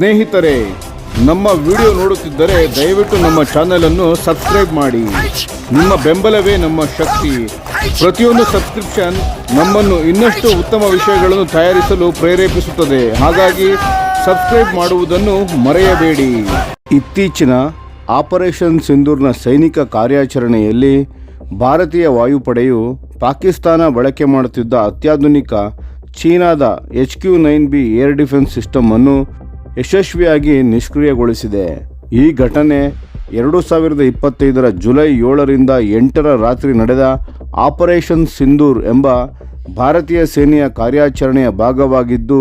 ಸ್ನೇಹಿತರೆ, ನಮ್ಮ ವಿಡಿಯೋ ನೋಡುತ್ತಿದ್ದರೆ ದಯವಿಟ್ಟು ನಮ್ಮ ಚಾನೆಲ್ ಅನ್ನು ಸಬ್ಸ್ಕ್ರೈಬ್ ಮಾಡಿ. ನಿಮ್ಮ ಬೆಂಬಲವೇ ನಮ್ಮ ಶಕ್ತಿ. ಪ್ರತಿಯೊಂದು ಸಬ್ಸ್ಕ್ರಿಪ್ಷನ್ ನಮ್ಮನ್ನು ಇನ್ನಷ್ಟು ಉತ್ತಮ ವಿಷಯಗಳನ್ನು ತಯಾರಿಸಲು ಪ್ರೇರೇಪಿಸುತ್ತದೆ. ಹಾಗಾಗಿ ಸಬ್ಸ್ಕ್ರೈಬ್ ಮಾಡುವುದನ್ನು ಮರೆಯಬೇಡಿ. ಇತ್ತೀಚಿನ ಆಪರೇಷನ್ ಸಿಂಧೂರ್ನ ಸೈನಿಕ ಕಾರ್ಯಾಚರಣೆಯಲ್ಲಿ ಭಾರತೀಯ ವಾಯುಪಡೆಯು ಪಾಕಿಸ್ತಾನ ಬಳಕೆ ಮಾಡುತ್ತಿದ್ದ ಅತ್ಯಾಧುನಿಕ ಚೀನಾದ H Q nine B air defence system ಅನ್ನು ಯಶಸ್ವಿಯಾಗಿ ನಿಷ್ಕ್ರಿಯಗೊಳಿಸಿದೆ. ಈ ಘಟನೆ ಎರಡು ಸಾವಿರದ ಇಪ್ಪತ್ತೈದರ ಜುಲೈ ಏಳರಿಂದ ಎಂಟರ ರಾತ್ರಿ ನಡೆದ ಆಪರೇಷನ್ ಸಿಂಧೂರ್ ಎಂಬ ಭಾರತೀಯ ಸೇನೆಯ ಕಾರ್ಯಾಚರಣೆಯ ಭಾಗವಾಗಿದ್ದು,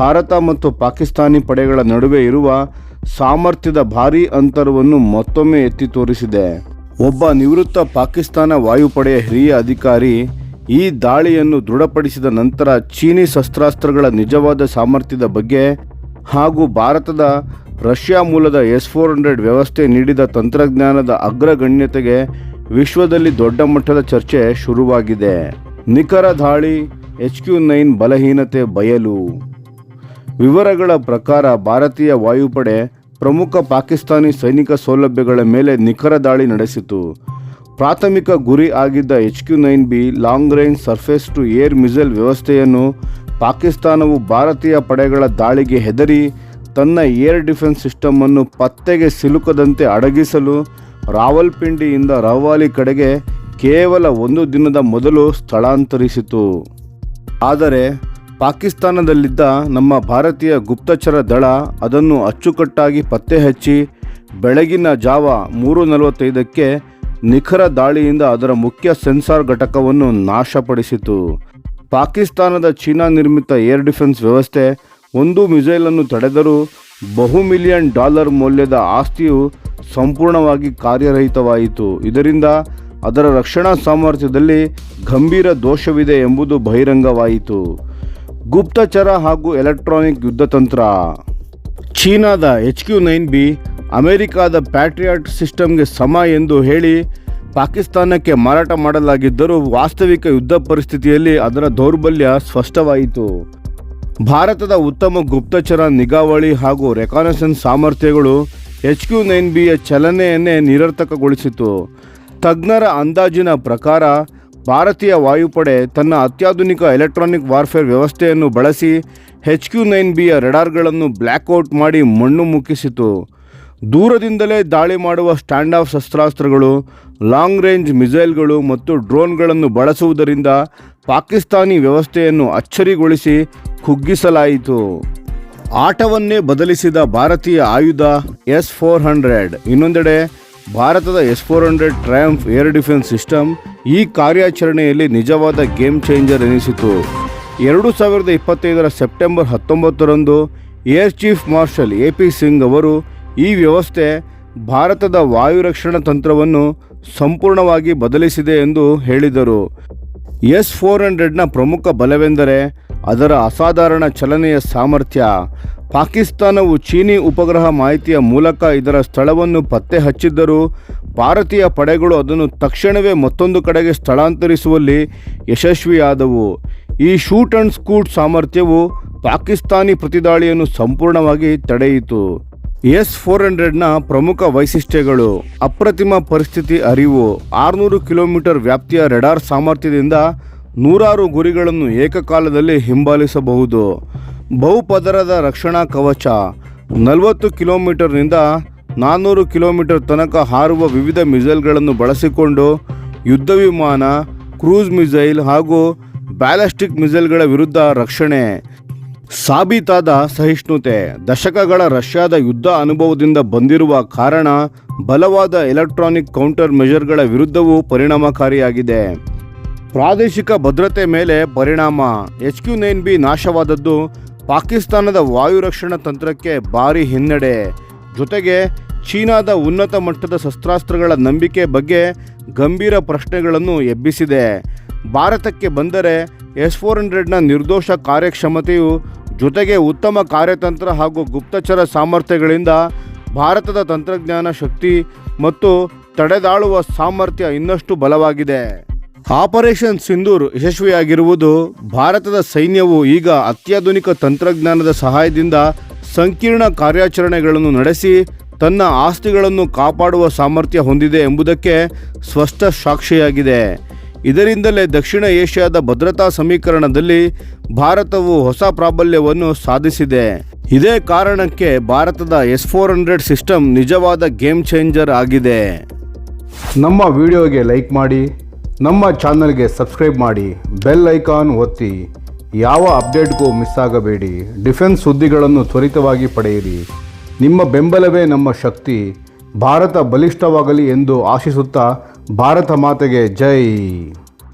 ಭಾರತ ಮತ್ತು ಪಾಕಿಸ್ತಾನಿ ಪಡೆಗಳ ನಡುವೆ ಇರುವ ಸಾಮರ್ಥ್ಯದ ಭಾರೀ ಅಂತರವನ್ನು ಮತ್ತೊಮ್ಮೆ ಎತ್ತಿ ತೋರಿಸಿದೆ. ಒಬ್ಬ ನಿವೃತ್ತ ಪಾಕಿಸ್ತಾನ ವಾಯುಪಡೆಯ ಹಿರಿಯ ಅಧಿಕಾರಿ ಈ ದಾಳಿಯನ್ನು ದೃಢಪಡಿಸಿದ ನಂತರ ಚೀನಿ ಶಸ್ತ್ರಾಸ್ತ್ರಗಳ ನಿಜವಾದ ಸಾಮರ್ಥ್ಯದ ಬಗ್ಗೆ ಹಾಗೂ ಭಾರತದ ರಷ್ಯಾ ಮೂಲದ ಎಸ್ ಫೋರ್ ಹಂಡ್ರೆಡ್ ವ್ಯವಸ್ಥೆ ನೀಡಿದ ತಂತ್ರಜ್ಞಾನದ ಅಗ್ರಗಣ್ಯತೆಗೆ ವಿಶ್ವದಲ್ಲಿ ದೊಡ್ಡ ಮಟ್ಟದ ಚರ್ಚೆ ಶುರುವಾಗಿದೆ. ನಿಖರ ದಾಳಿ, ಎಚ್ ಕ್ಯೂ ನೈನ್ ಬಲಹೀನತೆ ಬಯಲು. ವಿವರಗಳ ಪ್ರಕಾರ ಭಾರತೀಯ ವಾಯುಪಡೆ ಪ್ರಮುಖ ಪಾಕಿಸ್ತಾನಿ ಸೈನಿಕ ಸೌಲಭ್ಯಗಳ ಮೇಲೆ ನಿಖರ ದಾಳಿ ನಡೆಸಿತು. ಪ್ರಾಥಮಿಕ ಗುರಿ ಆಗಿದ್ದ H Q nine B long range surface to air missile ವ್ಯವಸ್ಥೆಯನ್ನು ಪಾಕಿಸ್ತಾನವು ಭಾರತೀಯ ಪಡೆಗಳ ದಾಳಿಗೆ ಹೆದರಿ ತನ್ನ ಏರ್ ಡಿಫೆನ್ಸ್ ಸಿಸ್ಟಮ್ ಅನ್ನು ಪತ್ತೆಗೆ ಸಿಲುಕದಂತೆ ಅಡಗಿಸಲು ರಾವಲ್ಪಿಂಡಿಯಿಂದ ರವಾಲಿ ಕಡೆಗೆ ಕೇವಲ ಒಂದು ದಿನದ ಮೊದಲು ಸ್ಥಳಾಂತರಿಸಿತು. ಆದರೆ ಪಾಕಿಸ್ತಾನದಲ್ಲಿದ್ದ ನಮ್ಮ ಭಾರತೀಯ ಗುಪ್ತಚರ ದಳ ಅದನ್ನು ಅಚ್ಚುಕಟ್ಟಾಗಿ ಪತ್ತೆ ಹಚ್ಚಿ ಬೆಳಗಿನ ಜಾವ ಮೂರು ನಲವತ್ತೈದಕ್ಕೆ ನಿಖರ ದಾಳಿಯಿಂದ ಅದರ ಮುಖ್ಯ ಸೆನ್ಸಾರ್ ಘಟಕವನ್ನು ನಾಶಪಡಿಸಿತು. ಪಾಕಿಸ್ತಾನದ ಚೀನಾ ನಿರ್ಮಿತ ಏರ್ ಡಿಫೆನ್ಸ್ ವ್ಯವಸ್ಥೆ, ಒಂದು ಮಿಸೈಲನ್ನು ತಡೆದರೂ ಬಹು ಮಿಲಿಯನ್ ಡಾಲರ್ ಮೌಲ್ಯದ ಆಸ್ತಿಯು ಸಂಪೂರ್ಣವಾಗಿ ಕಾರ್ಯರಹಿತವಾಯಿತು. ಇದರಿಂದ ಅದರ ರಕ್ಷಣಾ ಸಾಮರ್ಥ್ಯದಲ್ಲಿ ಗಂಭೀರ ದೋಷವಿದೆ ಎಂಬುದು ಬಹಿರಂಗವಾಯಿತು. ಗುಪ್ತಚರ ಹಾಗೂ ಎಲೆಕ್ಟ್ರಾನಿಕ್ ಯುದ್ಧತಂತ್ರ ಚೀನಾದ ಎಚ್ ಕ್ಯೂ ನೈನ್ ಬಿ ಅಮೆರಿಕಾದ ಪ್ಯಾಟ್ರಿಯಾಟ್ ಸಿಸ್ಟಮ್ಗೆ ಸಮ ಎಂದು ಹೇಳಿ ಪಾಕಿಸ್ತಾನಕ್ಕೆ ಮಾರಾಟ ಮಾಡಲಾಗಿದ್ದರೂ ವಾಸ್ತವಿಕ ಯುದ್ಧ ಪರಿಸ್ಥಿತಿಯಲ್ಲಿ ಅದರ ದೌರ್ಬಲ್ಯ ಸ್ಪಷ್ಟವಾಯಿತು. ಭಾರತದ ಉತ್ತಮ ಗುಪ್ತಚರ ನಿಗಾವಳಿ ಹಾಗೂ ರೆಕಾನಸನ್ ಸಾಮರ್ಥ್ಯಗಳು ಎಚ್ ಕ್ಯೂ ನೈನ್ ಬಿಯ ಚಲನೆಯನ್ನೇ ನಿರರ್ಥಕಗೊಳಿಸಿತು. ತಜ್ಞರ ಅಂದಾಜಿನ ಪ್ರಕಾರ, ಭಾರತೀಯ ವಾಯುಪಡೆ ತನ್ನ ಅತ್ಯಾಧುನಿಕ ಎಲೆಕ್ಟ್ರಾನಿಕ್ ವಾರ್ಫೇರ್ ವ್ಯವಸ್ಥೆಯನ್ನು ಬಳಸಿ ಎಚ್ ಕ್ಯೂ ನೈನ್ ಬಿಯ ರೆಡಾರ್ಗಳನ್ನು ಬ್ಲ್ಯಾಕ್ಔಟ್ ಮಾಡಿ ಮಣ್ಣು ಮುಕ್ಕಿಸಿತು ದೂರದಿಂದಲೇ ದಾಳಿ ಮಾಡುವ ಸ್ಟ್ಯಾಂಡ್ ಆಫ್ ಶಸ್ತ್ರಾಸ್ತ್ರಗಳು ಲಾಂಗ್ ರೇಂಜ್ ಮಿಸೈಲ್ಗಳು ಮತ್ತು ಡ್ರೋನ್ಗಳನ್ನು ಬಳಸುವುದರಿಂದ ಪಾಕಿಸ್ತಾನಿ ವ್ಯವಸ್ಥೆಯನ್ನು ಅಚ್ಚರಿಗೊಳಿಸಿ ಕುಗ್ಗಿಸಲಾಯಿತು. ಆಟವನ್ನೇ ಬದಲಿಸಿದ ಭಾರತೀಯ ಆಯುಧ ಎಸ್ ಫೋರ್ ಹಂಡ್ರೆಡ್. ಇನ್ನೊಂದೆಡೆ, ಭಾರತದ S four hundred triumph air defence system ಈ ಕಾರ್ಯಾಚರಣೆಯಲ್ಲಿ ನಿಜವಾದ ಗೇಮ್ ಚೇಂಜರ್ ಎನಿಸಿತು. ಎರಡು ಸಾವಿರದ ಇಪ್ಪತ್ತೈದರ ಸೆಪ್ಟೆಂಬರ್ ಹತ್ತೊಂಬತ್ತರಂದು air chief marshal A P Singh ಅವರು ಈ ವ್ಯವಸ್ಥೆ ಭಾರತದ ವಾಯು ರಕ್ಷಣಾ ತಂತ್ರವನ್ನು ಸಂಪೂರ್ಣವಾಗಿ ಬದಲಿಸಿದೆ ಎಂದು ಹೇಳಿದರು. ಎಸ್ ಫೋರ್ ಹಂಡ್ರೆಡ್ನ ಪ್ರಮುಖ ಬಲವೆಂದರೆ ಅದರ ಅಸಾಧಾರಣ ಚಲನೆಯ ಸಾಮರ್ಥ್ಯ. ಪಾಕಿಸ್ತಾನವು ಚೀನಿ ಉಪಗ್ರಹ ಮಾಹಿತಿಯ ಮೂಲಕ ಇದರ ಸ್ಥಳವನ್ನು ಪತ್ತೆ ಹಚ್ಚಿದ್ದರೂ ಭಾರತೀಯ ಪಡೆಗಳು ಅದನ್ನು ತಕ್ಷಣವೇ ಮತ್ತೊಂದು ಕಡೆಗೆ ಸ್ಥಳಾಂತರಿಸುವಲ್ಲಿ ಯಶಸ್ವಿಯಾದವು. ಈ ಶೂಟ್ ಅಂಡ್ ಸ್ಕೂಟ್ ಸಾಮರ್ಥ್ಯವು ಪಾಕಿಸ್ತಾನಿ ಪ್ರತಿದಾಳಿಯನ್ನು ಸಂಪೂರ್ಣವಾಗಿ ತಡೆಯಿತು. ಎಸ್ ಫೋರ್ ಹಂಡ್ರೆಡ್ನ ಪ್ರಮುಖ ವೈಶಿಷ್ಟ್ಯಗಳು. ಅಪ್ರತಿಮ ಪರಿಸ್ಥಿತಿ ಅರಿವು, ಆರುನೂರು ಕಿಲೋಮೀಟರ್ ವ್ಯಾಪ್ತಿಯ ರೆಡಾರ್ ಸಾಮರ್ಥ್ಯದಿಂದ ನೂರಾರು ಗುರಿಗಳನ್ನು ಏಕಕಾಲದಲ್ಲಿ ಹಿಂಬಾಲಿಸಬಹುದು. ಬಹುಪದರದ ರಕ್ಷಣಾ ಕವಚ, ನಲವತ್ತು ಕಿಲೋಮೀಟರ್ನಿಂದ ನಾನ್ನೂರು ಕಿಲೋಮೀಟರ್ ತನಕ ಹಾರುವ ವಿವಿಧ ಮಿಸೈಲ್ಗಳನ್ನು ಬಳಸಿಕೊಂಡು ಯುದ್ಧ ವಿಮಾನ, ಕ್ರೂಸ್ ಮಿಸೈಲ್ ಹಾಗೂ ಬ್ಯಾಲಿಸ್ಟಿಕ್ ಮಿಸೈಲ್ಗಳ ವಿರುದ್ಧ ರಕ್ಷಣೆ. ಸಾಬೀತಾದ ಸಹಿಷ್ಣುತೆ, ದಶಕಗಳ ರಷ್ಯಾದ ಯುದ್ಧ ಅನುಭವದಿಂದ ಬಂದಿರುವ ಕಾರಣ ಬಲವಾದ ಎಲೆಕ್ಟ್ರಾನಿಕ್ ಕೌಂಟರ್ ಮೆಜರ್ಗಳ ವಿರುದ್ಧವೂ ಪರಿಣಾಮಕಾರಿಯಾಗಿದೆ. ಪ್ರಾದೇಶಿಕ ಭದ್ರತೆ ಮೇಲೆ ಪರಿಣಾಮ, ಎಚ್ ಕ್ಯೂ ನೈನ್ ಬಿ ನಾಶವಾದದ್ದು ಪಾಕಿಸ್ತಾನದ ವಾಯು ರಕ್ಷಣಾ ತಂತ್ರಕ್ಕೆ ಭಾರಿ ಹಿನ್ನಡೆ. ಜೊತೆಗೆ ಚೀನಾದ ಉನ್ನತ ಮಟ್ಟದ ಶಸ್ತ್ರಾಸ್ತ್ರಗಳ ನಂಬಿಕೆ ಬಗ್ಗೆ ಗಂಭೀರ ಪ್ರಶ್ನೆಗಳನ್ನು ಎಬ್ಬಿಸಿದೆ. ಭಾರತಕ್ಕೆ ಬಂದರೆ ಎಸ್ ಫೋರ್ ಹಂಡ್ರೆಡ್ನ ನಿರ್ದೋಷ ಕಾರ್ಯಕ್ಷಮತೆಯು ಜೊತೆಗೆ ಉತ್ತಮ ಕಾರ್ಯತಂತ್ರ ಹಾಗೂ ಗುಪ್ತಚರ ಸಾಮರ್ಥ್ಯಗಳಿಂದ ಭಾರತದ ತಂತ್ರಜ್ಞಾನ ಶಕ್ತಿ ಮತ್ತು ತಡೆದಾಳುವ ಸಾಮರ್ಥ್ಯ ಇನ್ನಷ್ಟು ಬಲವಾಗಿದೆ. ಆಪರೇಷನ್ ಸಿಂಧೂರ್ ಯಶಸ್ವಿಯಾಗಿರುವುದು ಭಾರತದ ಸೈನ್ಯವು ಈಗ ಅತ್ಯಾಧುನಿಕ ತಂತ್ರಜ್ಞಾನದ ಸಹಾಯದಿಂದ ಸಂಕೀರ್ಣ ಕಾರ್ಯಾಚರಣೆಗಳನ್ನು ನಡೆಸಿ ತನ್ನ ಆಸ್ತಿಗಳನ್ನು ಕಾಪಾಡುವ ಸಾಮರ್ಥ್ಯ ಹೊಂದಿದೆ ಎಂಬುದಕ್ಕೆ ಸ್ಪಷ್ಟ ಸಾಕ್ಷಿಯಾಗಿದೆ. ಇದರಿಂದಲೇ ದಕ್ಷಿಣ ಏಷ್ಯಾದ ಭದ್ರತಾ ಸಮೀಕರಣದಲ್ಲಿ ಭಾರತವು ಹೊಸ ಪ್ರಾಬಲ್ಯವನ್ನು ಸಾಧಿಸಿದೆ. ಇದೇ ಕಾರಣಕ್ಕೆ ಭಾರತದ ಎಸ್ ಫೋರ್ ಹಂಡ್ರೆಡ್ ಸಿಸ್ಟಮ್ ನಿಜವಾದ ಗೇಮ್ ಚೇಂಜರ್ ಆಗಿದೆ. ನಮ್ಮ ವಿಡಿಯೋಗೆ ಲೈಕ್ ಮಾಡಿ, ನಮ್ಮ ಚಾನಲ್ಗೆ ಸಬ್ಸ್ಕ್ರೈಬ್ ಮಾಡಿ, ಬೆಲ್ ಐಕಾನ್ ಒತ್ತಿ. ಯಾವ ಅಪ್ಡೇಟ್ಗೂ ಮಿಸ್ ಆಗಬೇಡಿ. ಡಿಫೆನ್ಸ್ ಸುದ್ದಿಗಳನ್ನು ತ್ವರಿತವಾಗಿ ಪಡೆಯಿರಿ. ನಿಮ್ಮ ಬೆಂಬಲವೇ ನಮ್ಮ ಶಕ್ತಿ. ಭಾರತ ಬಲಿಷ್ಠವಾಗಲಿ ಎಂದು ಆಶಿಸುತ್ತಾ ಭಾರತ ಮಾತೆಗೆ ಜೈ